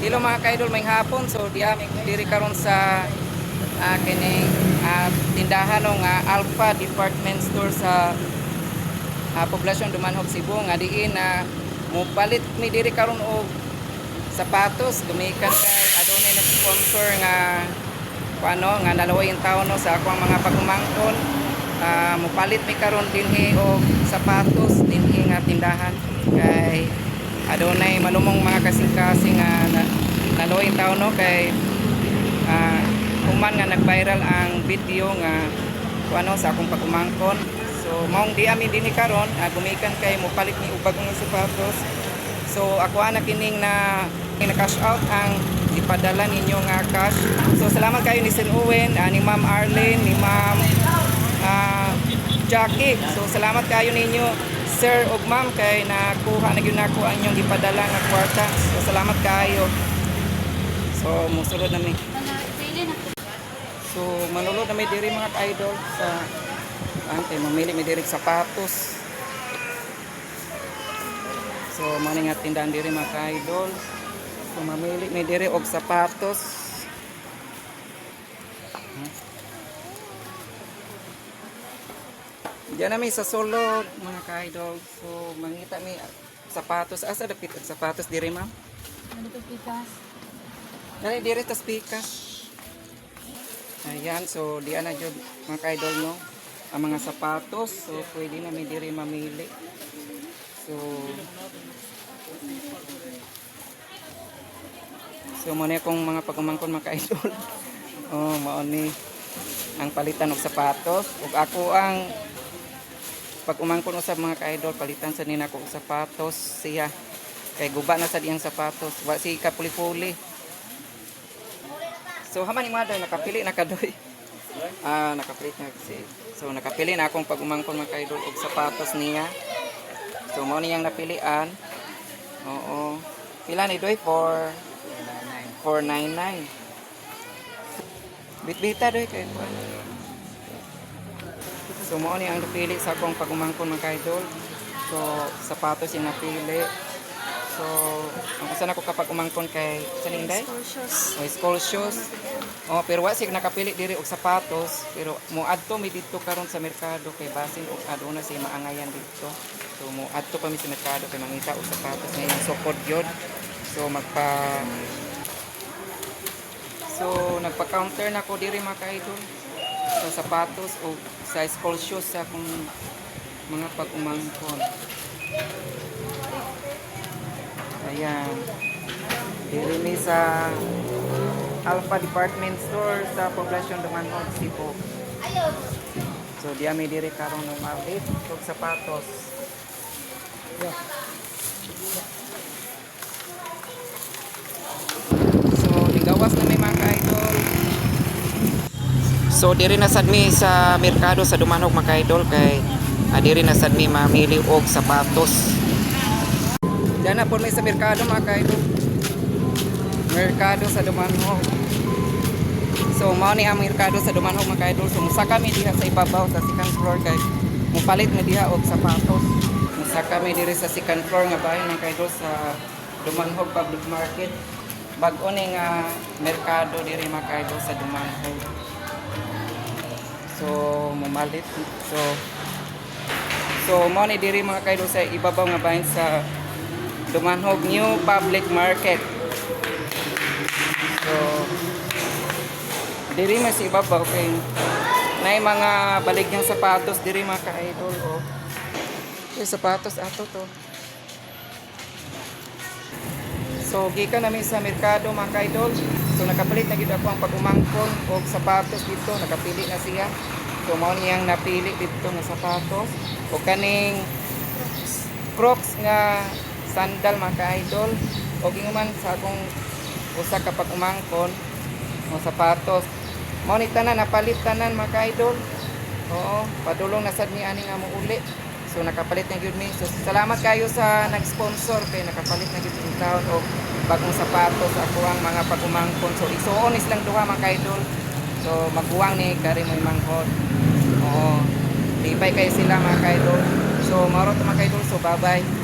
Hello mga kaidol, may hapon. So di ami diri karon sa uh, kining ah, tindahan ng Alpha Department Store sa uh, poblasyon Dumanhog Cebu. Nga diin na mupalit mi diri karon og sapatos. Gumikan kay adunay nag-sponsor nga kuano nga nalaway yung taon no, sa akong mga pagumangkon Ah, mupalit mi karon dinhi og sapatos dinhi nga tindahan. Kay adunay malumong mga kasing-kasing nga yung taon no kay ah, human nga nag-viral ang video nga kuano sa akong pagumangkon so maong di ami dinhi karon ah, gumikan kay mupalit mi og bagong sapatos So ako ana kining na na cash out ang ipadala ninyo nga cash. So salamat kayo ni Sir Owen, ah, ni Ma'am Arlene, ni Ma'am ah, Jackie. So salamat kayo ninyo Sir ug Ma'am kay nakuha na gyud nako ang inyong ipadala nga kwarta. So salamat kayo. So musulod na mi. So manulod na mi diri mga ka-idol sa ante mamili mi diri sapatos. So, mani nga tindahan diri mga ka-idol. So, mamili may diri og sapatos. Diyan namin sa sulod mga ka-idol. So, mangita mi sapatos. Asa dapit ang sapatos diri ma'am? Ano to pikas? Dali diri tas pikas. Ayan, so di na jud mga ka-idol no. Ang mga sapatos, so pwede na mi diri mamili. So So mo akong mga pagumangkon mga ka-idol. oh, mao ni ang palitan og sapatos ug ako ang pag umangkon usab mga ka-idol palitan sa nina ko og sapatos siya kay guba na sa diyang sapatos wa si kapuli-puli So haman ni Madoy nakapili na kadoy. Ah, nakapili na si. So nakapili na akong pag umangkon mga kaidol og sapatos niya. So mo niyang napilian. Oo. Pila ni doy for 499. Bitbita doy kay. So mo ni ang napili sa akong pag umangkon mga kaidol. So sapatos yung napili. So, ang usa na ko kapag umangkon kay Saninday? School shoes. o school shoes. Oh, pero wa sig nakapili diri og sapatos, pero mo adto mi dito karon sa merkado kay basin og aduna si maangayan dito. So mo adto pa mi sa merkado kay mangita og sapatos ngayon sukod gyud. So magpa So nagpa-counter na ko diri mga kaidol sa sapatos o sa school shoes sa akong mga pag-umangkon. Ayan. Diri mi sa Alpha Department Store sa poblasyon Dumanhog, Cebu. So, di ami diri karon ng outlet ug sapatos. Yeah. So, ligawas na may mga ka-idol. So, diri na sad mi sa merkado sa Dumanhog mga ka-idol kay diri na sad mi mamili og sapatos. Diyan na po may sa merkado mga kaidol. Merkado sa Dumanhog. So mao ni ang merkado sa Dumanhog mga kaidol. So musa kami diha sa ibabaw sa second floor kay mupalit na diha og sapatos. Musa kami diri sa second floor nga bahay mga kaidol sa Dumanhog Public Market. Bag-o ni nga merkado diri mga kaidol sa Dumanhog. So mumalit. So So mo ni diri mga kaidol sa ibabaw nga bahin sa Dumanhog New Public Market. So diri man si ibabaw kay nay mga baligyang sapatos diri mga ka-idol oh. Yung sapatos ato to. So gikan namin sa merkado mga ka-idol. So nakapalit na gid ako ang pag-umangkon og sapatos dito, nakapili na siya. So mao niyang napili dito nga sapatos. O kaning Crocs nga sandal mga ka-idol. O ginguman sa akong usa kapag umangkon mga sapatos. Mao ni tanan napalit tanan mga ka-idol. Oo padulong na sad ni ani nga muuli so nakapalit na gyud mi so salamat kayo sa nag-sponsor kay nakapalit na gyud yung taon og bagong sapatos ako ang mga pag-umangkon so isuon is lang duha mga ka-idol so magbuwang ni kari mo manghod oo Lipay kayo sila mga ka-idol. So, maro to mga ka-idol. So, bye-bye.